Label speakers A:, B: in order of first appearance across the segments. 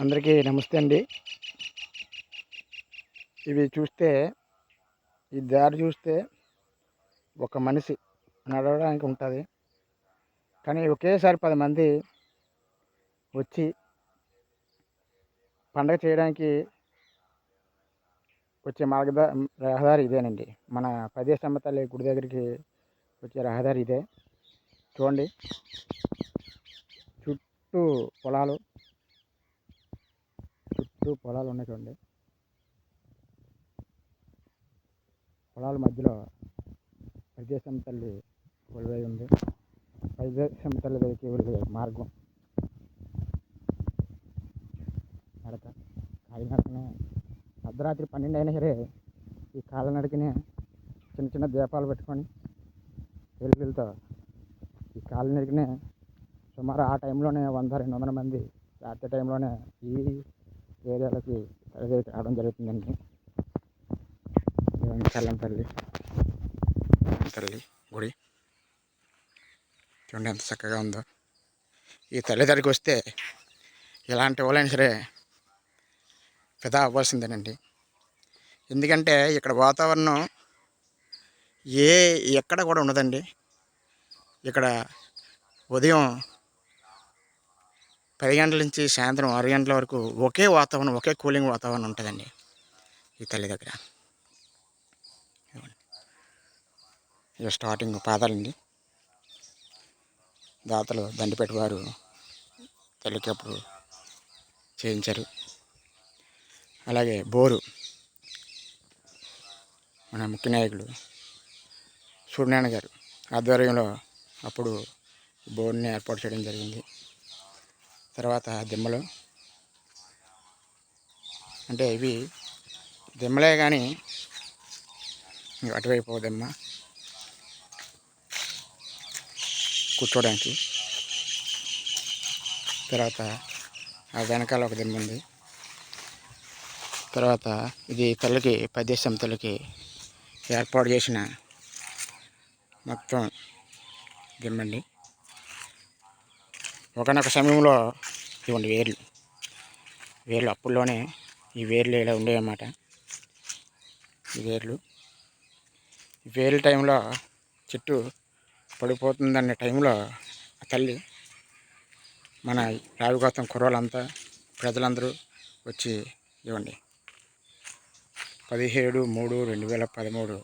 A: అందరికీ నమస్తే అండి. ఇవి చూస్తే ఈ దారి చూస్తే ఒక మనిషి నడవడానికి ఉంటుంది. కానీ ఒకేసారి పది మంది వచ్చి పండగ చేయడానికి వచ్చే మార్గద రహదారి ఇదేనండి. మన పదే తల్లి గుడి దగ్గరికి వచ్చే రహదారి ఇదే. చూడండి. చుట్టూ పొలాలు చుట్టూ పొలాలు ఉన్నాయి చూడండి. పొలాల మధ్యలో ప్రదేశం తల్లి కొలువై ఉంది. ప్రదేశం తల్లి దగ్గరికి వెళ్ళే మార్గం. నడక. కాలినడకనే అర్ధరాత్రి పన్నెండు అయినా సరే ఈ కాలినడకనే చిన్న చిన్న దీపాలు పెట్టుకొని వెలుగులతో ఈ కాలినడకనే సుమారు ఆ టైంలోనే వంద రెండు వందల మంది రాత్రి టైంలోనే ఈ ఏరియాలకి తరలి రావడం జరుగుతుందండి. చల్లంపల్లి తల్లి గుడి. చూడండి ఎంత చక్కగా ఉందో. ఈ తల్లి దగ్గరికి వస్తే ఎలాంటి వాళ్ళైనా సరే ఫిదా అవ్వాల్సిందేనండి. ఎందుకంటే ఇక్కడ వాతావరణం ఏ ఎక్కడ కూడా ఉండదండి. ఇక్కడ ఉదయం పది గంటల నుంచి సాయంత్రం ఆరు గంటల వరకు ఒకే వాతావరణం ఒకే కూలింగ్ వాతావరణం ఉంటుందండి ఈ తల్లి దగ్గర. ఇక స్టార్టింగ్ పాదాలండి. దాతలు దండిపేట వారు తల్లికి అప్పుడు చేయించారు. అలాగే బోరు మన ముఖ్య నాయకుడు సూర్యనారాయణ గారు ఆధ్వర్యంలో అప్పుడు బోర్ని ఏర్పాటు చేయడం జరిగింది. తర్వాత దిమ్మలు. అంటే ఇవి దిమ్మలే కానీ అటువైపు దిమ్మ. కూర్చోడానికి. తర్వాత ఆ వెనకాల ఒక దిమ్మ ఉంది. తర్వాత ఇది తల్లికి ప్రదేశం తల్లికి ఏర్పాటు చేసిన మొత్తం దిమ్మండి. ఒకనొక సమయంలో ఇవ్వండి వేర్లు. వేర్లు అప్పుల్లోనే ఈ వేర్లు ఇలా ఉండేవన్నమాట ఈ వేర్లు. ఈ వేర్ల టైంలో చెట్టు పడిపోతుందనే టైంలో ఆ తల్లి మన రావిగౌతం కుర్రోళ్ళంతా ప్రజలందరూ వచ్చి ఇవ్వండి. పదిహేడు మూడు రెండు వేల పదమూడు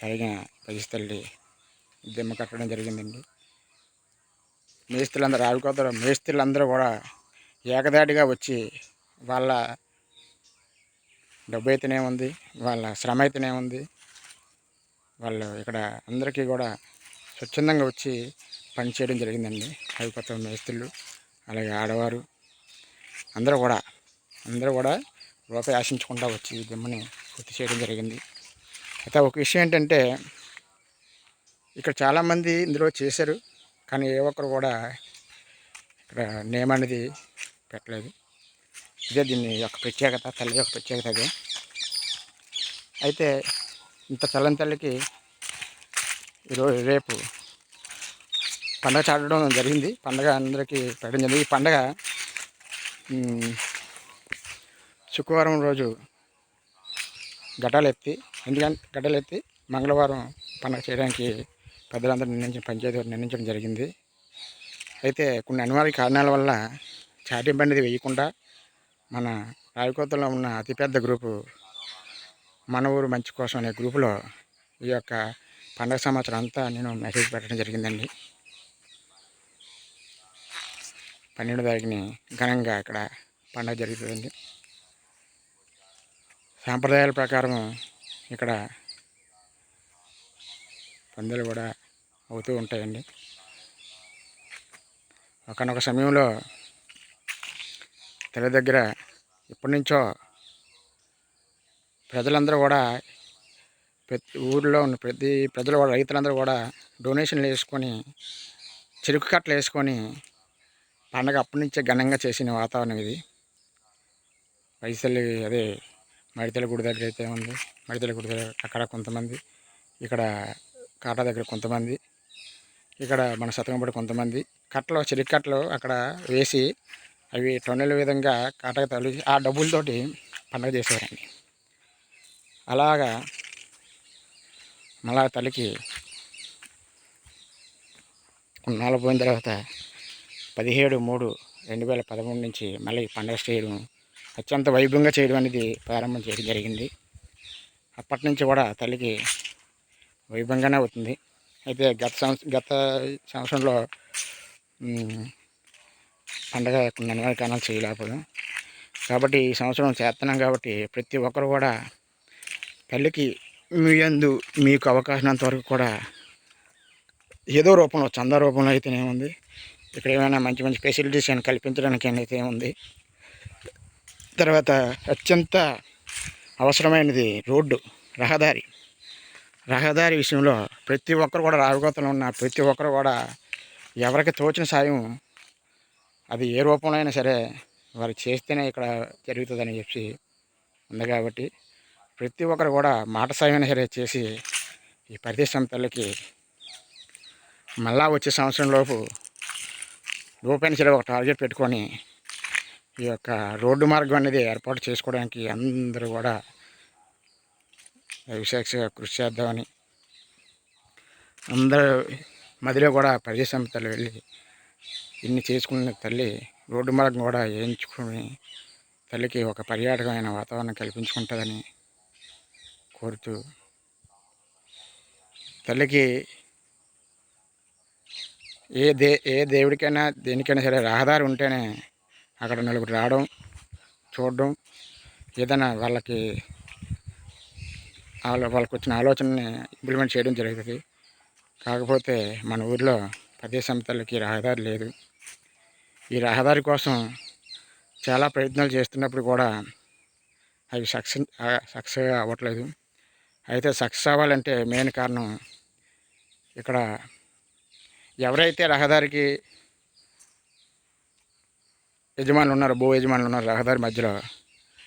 A: జరిగిన పదిస్ తల్లి దిమ్మ కట్టడం జరిగిందండి. మేస్త్రులందరూ రావికోతలు మేస్త్రులందరూ కూడా ఏకదాటిగా వచ్చి వాళ్ళ డబ్బు అయితేనే ఉంది వాళ్ళ శ్రమ అయితేనే ఉంది. వాళ్ళు ఇక్కడ అందరికీ కూడా స్వచ్ఛందంగా వచ్చి పని చేయడం జరిగిందండి. రావికోత మేస్త్రులు అలాగే ఆడవారు. అందరూ కూడా అందరూ కూడా రూపాయి ఆశించకుండా వచ్చి ఈ దిమ్మని పూర్తి చేయడం జరిగింది. అయితే ఒక విషయం ఏంటంటే ఇక్కడ చాలామంది ఇందులో చేశారు. కానీ ఏ ఒక్కరు కూడా ఇక్కడ నేమ్ అనేది పెట్టలేదు. ఇదే దీని యొక్క ప్రత్యేకత తల్లి యొక్క ప్రత్యేకత అదే. అయితే ఇంత చల్లని తల్లికి ఈరోజు రేపు పండగ చాటడం జరిగింది. పండగ అందరికీ పెట్టడం జరిగింది. ఈ పండగ శుక్రవారం రోజు ఘటాలు ఎత్తి ఎందుకంటే ఘటాలు ఎత్తి మంగళవారం పండగ చేయడానికి పెద్దలందరూ నిర్ణయించిన పంచాయతీ వారు నిర్ణయించడం జరిగింది. అయితే కొన్ని అనివార్య కారణాల వల్ల చాటింపు అనేది వేయకుండా మన రావికోతలో ఉన్న అతిపెద్ద గ్రూపు మన ఊరు మంచి కోసం అనే గ్రూపులో ఈ యొక్క పండగ సంవత్సరం అంతా నేను మెసేజ్ పెట్టడం జరిగిందండి. పన్నెండు తారీఖుని ఘనంగా ఇక్కడ పండగ జరుగుతుందండి. సాంప్రదాయాల ప్రకారం ఇక్కడ పందులు కూడా అవుతూ ఉంటాయండి. ఒకనొక సమయంలో తెల దగ్గర ఇప్పటి నుంచో ప్రజలందరూ కూడా ప్రతి ఊరిలో ఉన్న ప్రతి ప్రజలు కూడా రైతులందరూ కూడా డొనేషన్లు వేసుకొని చెరుకు కట్టలు వేసుకొని పండగ అప్పటి నుంచే ఘనంగా చేసిన వాతావరణం ఇది. పైసలు అదే మడితల గుడి దగ్గర అయితే ఉంది. మడితల గుడి దగ్గర అక్కడ కొంతమంది ఇక్కడ కాటా దగ్గర కొంతమంది ఇక్కడ మన సతకంపడి కొంతమంది కట్టలో చెరుకు కట్టలు అక్కడ వేసి అవి టొన్నెల విధంగా కాటకు తగిలి ఆ డబ్బులతోటి పండగ చేసేవారండి. అలాగా మళ్ళా తల్లికి కొన్నాళ్ళు పోయిన తర్వాత పదిహేడు మూడు రెండు వేల పదమూడు నుంచి మళ్ళీ పండగ చేయడం అత్యంత వైభవంగా చేయడం అనేది ప్రారంభం చేయడం జరిగింది. అప్పటి నుంచి కూడా తల్లికి వైభవంగానే అవుతుంది. అయితే గత సంవత్సరం గత సంవత్సరంలో పండగ కొన్ని చేయలేకపోవడం చేయలేకపోయాం. కాబట్టి ఈ సంవత్సరం చేస్తున్నాం కాబట్టి ప్రతి ఒక్కరు కూడా పెళ్ళికి మీ అందు మీకు అవకాశం వరకు కూడా ఏదో రూపంలో చందా రూపంలో అయితేనే ఉంది. ఇక్కడ ఏమైనా మంచి మంచి ఫెసిలిటీస్ అని కల్పించడానికి అయితే ఉంది. తర్వాత అత్యంత అవసరమైనది రోడ్డు రహదారి. రహదారి విషయంలో ప్రతి ఒక్కరు కూడా రావిగోతలో ఉన్న ప్రతి ఒక్కరు కూడా ఎవరికి తోచిన సాయం అది ఏ రూపంలో అయినా సరే వారు చేస్తేనే ఇక్కడ జరుగుతుందని చెప్పి ఉంది కాబట్టి ప్రతి ఒక్కరు కూడా మాట సాయం అయినా సరే చేసి ఈ పరిదేశం తల్లికి మళ్ళా వచ్చే సంవత్సరం లోపు సరే ఒక టార్గెట్ పెట్టుకొని ఈ యొక్క రోడ్డు మార్గం అనేది ఏర్పాటు చేసుకోవడానికి అందరూ కూడా విశేషంగా కృషి చేద్దామని అందరూ మదిలో కూడా పరిదేశం తల్లి వెళ్ళి ఇన్ని చేసుకున్న తల్లి రోడ్డు మార్గం కూడా వేయించుకొని తల్లికి ఒక పర్యాటకమైన వాతావరణం కల్పించుకుంటుందని కోరుతూ తల్లికి ఏ దే ఏ దేవుడికైనా దేనికైనా సరే రహదారి ఉంటేనే అక్కడ నలుగురు రావడం చూడడం ఏదైనా వాళ్ళకి వాళ్ళకి వచ్చిన ఆలోచనని ఇంప్లిమెంట్ చేయడం జరుగుతుంది. కాకపోతే మన ఊరిలో ప్రదేశం తల్లికి రహదారి లేదు. ఈ రహదారి కోసం చాలా ప్రయత్నాలు చేస్తున్నప్పుడు కూడా అవి సక్సెస్ సక్సెస్ అవ్వట్లేదు. అయితే సక్సెస్ అవ్వాలంటే మెయిన్ కారణం ఇక్కడ ఎవరైతే రహదారికి యజమానులు ఉన్నారో భూ యజమానులు ఉన్నారు రహదారి మధ్యలో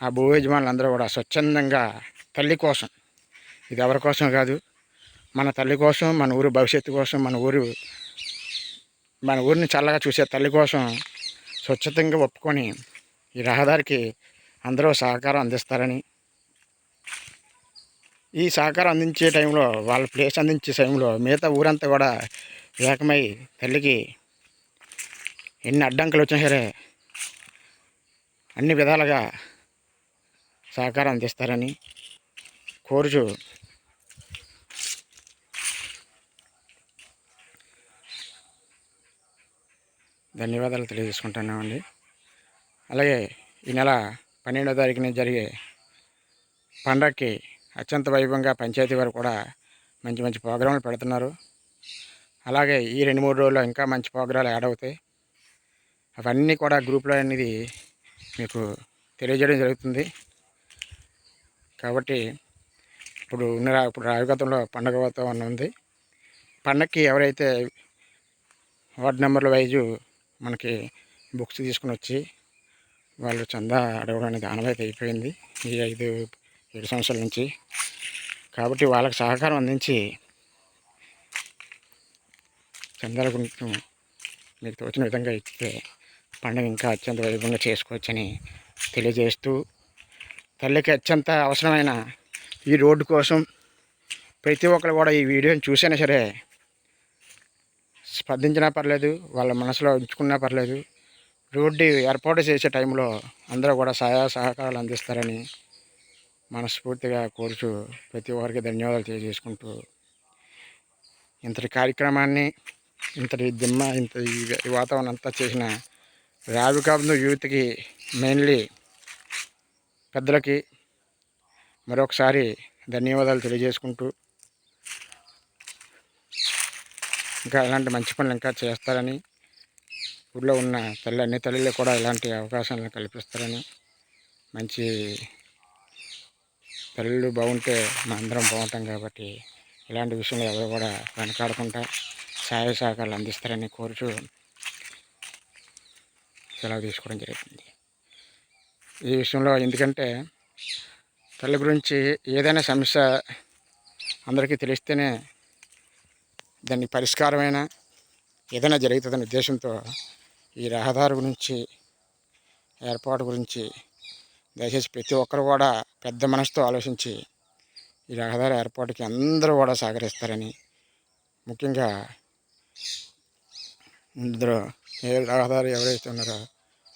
A: ఆ భూ యజమానులు అందరూ కూడా స్వచ్ఛందంగా తల్లి కోసం ఇది ఎవరి కోసం కాదు. మన తల్లి కోసం మన ఊరు భవిష్యత్తు కోసం మన ఊరు మన ఊరిని చల్లగా చూసే తల్లి కోసం స్వచ్ఛతంగా ఒప్పుకొని ఈ రహదారికి అందరూ సహకారం అందిస్తారని. ఈ సహకారం అందించే టైంలో వాళ్ళ ప్లేస్ అందించే టైంలో మిగతా ఊరంతా కూడా ఏకమై తల్లికి ఎన్ని అడ్డంకులు వచ్చినా సరే అన్ని విధాలుగా సహకారం అందిస్తారని కోరుచు ధన్యవాదాలు తెలియజేసుకుంటున్నామండి. అలాగే ఈ నెల పన్నెండో తారీఖున జరిగే పండగకి అత్యంత వైభవంగా పంచాయతీ వారు కూడా మంచి మంచి ప్రోగ్రాంలు పెడుతున్నారు. అలాగే ఈ రెండు మూడు రోజుల్లో ఇంకా మంచి ప్రోగ్రాలు యాడ్ అవుతాయి. అవన్నీ కూడా గ్రూప్లో అనేది మీకు తెలియజేయడం జరుగుతుంది. కాబట్టి ఇప్పుడు ఉన్న ఇప్పుడు రాయగతంలో పండగ వాతావరణం ఉంది. పండగకి ఎవరైతే వార్డ్ నెంబర్ల వైజు మనకి బుక్స్ తీసుకుని వచ్చి వాళ్ళు చందా అడగడానికి అనేది ఆనవాయితీ అయిపోయింది ఈ ఐదు ఏడు సంవత్సరాల నుంచి. కాబట్టి వాళ్ళకి సహకారం అందించి చందాల గురించి మీకు తోచిన విధంగా ఇస్తే పండుగ ఇంకా అత్యంత వైభవంగా చేసుకోవచ్చని తెలియజేస్తూ తల్లికి అత్యంత అవసరమైన ఈ రోడ్డు కోసం ప్రతి ఒక్కరు కూడా ఈ వీడియోని చూసైనా సరే స్పందించినా పర్లేదు వాళ్ళ మనసులో ఉంచుకున్నా పర్లేదు. రోడ్డు ఏర్పాటు చేసే టైంలో అందరూ కూడా సహాయ సహకారాలు అందిస్తారని మనస్ఫూర్తిగా కోరుచు ప్రతి ఒక్కరికి ధన్యవాదాలు తెలియజేసుకుంటూ ఇంతటి కార్యక్రమాన్ని ఇంతటి దిమ్మ ఇంత ఈ వాతావరణం అంతా చేసిన రావికాబంధు యూత్కి మెయిన్లీ పెద్దలకి మరొకసారి ధన్యవాదాలు తెలియజేసుకుంటూ ఇంకా ఇలాంటి మంచి పనులు ఇంకా చేస్తారని ఊళ్ళో ఉన్న తల్లి అన్ని తల్లిలో కూడా ఇలాంటి అవకాశాలను కల్పిస్తారని మంచి తల్లులు బాగుంటే మా అందరం బాగుంటాం కాబట్టి ఇలాంటి విషయంలో ఎవరు కూడా వెనకాడకుండా సహాయ సహకారాలు అందిస్తారని కోరుచు సెలవు తీసుకోవడం జరుగుతుంది. ఈ విషయంలో ఎందుకంటే తల్లి గురించి ఏదైనా సమస్య అందరికీ తెలిస్తేనే దాన్ని పరిష్కారమైన ఏదైనా జరుగుతుందనే ఉద్దేశంతో ఈ రహదారి గురించి ఏర్పాటు గురించి దయచేసి ప్రతి ఒక్కరు కూడా పెద్ద మనసుతో ఆలోచించి ఈ రహదారి ఏర్పాటుకి అందరూ కూడా సహకరిస్తారని ముఖ్యంగా ఇందులో ఏ రహదారి ఎవరైతే ఉన్నారో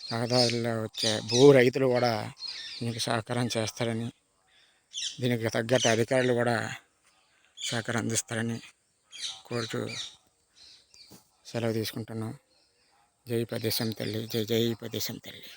A: రహదారిలో వచ్చే భూ రైతులు కూడా దీనికి సహకారం చేస్తారని దీనికి తగ్గట్టు అధికారులు కూడా సహకారం అందిస్తారని కోరుతూ సెలవు తీసుకుంటున్నాం. జై ప్రదేశం తల్లి జై జై ప్రదేశం తల్లి.